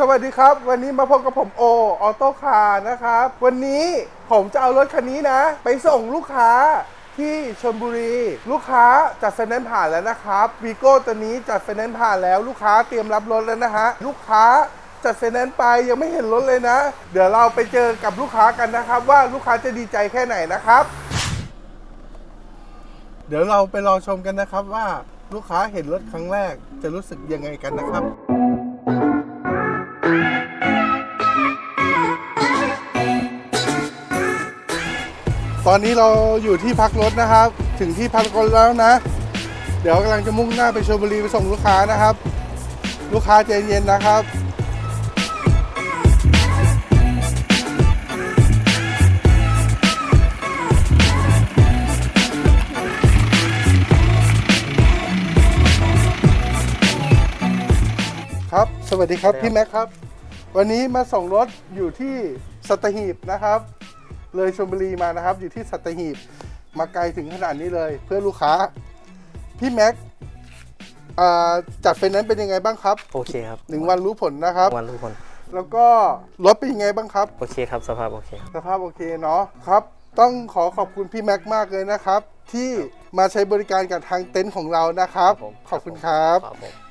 สวัสดีครับ วันนี้มาพบกับผมโอออโต้คาร์นะครับ วันนี้ผมจะเอารถคันนี้นะ ไปส่งลูกค้าที่ชลบุรี ลูกค้าจัดไฟแนนซ์ผ่านแล้วนะครับวีโก้ตัวนี้จัดไฟแนนซ์ผ่านแล้วลูกค้าเตรียมรับรถแล้วนะฮะลูกค้าจัดไฟแนนซ์ไปยังไม่เห็นรถเลยนะ เดี๋ยวเราไปเจอกับลูกค้ากันนะครับ ว่าลูกค้าจะดีใจแค่ไหนนะครับ เดี๋ยวเราไปรอชมกันนะครับว่าลูกค้าเห็นรถครั้งแรกจะรู้สึกยังไงกันนะครับ ตอนนี้เราอยู่ที่พักรถนะครับ ถึงที่พักรถแล้วนะ เดี๋ยวกำลังจะมุ่งหน้าไปชลบุรีไปส่งลูกค้านะครับ ลูกค้าใจเย็นนะครับครับ สวัสดีครับ พี่แม็กครับ วันนี้มาส่งรถอยู่ที่สัตหีบนะครับ เลยชลบุรีมานะครับ อยู่ที่สัตหีบมาไกลถึงขนาดนี้เลย เพื่อลูกค้า พี่แม็กอ่าจัดไฟแนนซ์เป็นยังไงบ้างครับโอเคครับหนึ่งวันรู้ผลนะครับวันทุกคนแล้วก็รถเป็นยังไงบ้างครับโอเคครับ สภาพโอเคครับสภาพโอเคเนาะครับ ต้องขอขอบคุณพี่แม็กมากเลยนะครับ ที่มาใช้บริการกับทางเต็นท์ของเรานะครับ ขอบคุณครับครับผม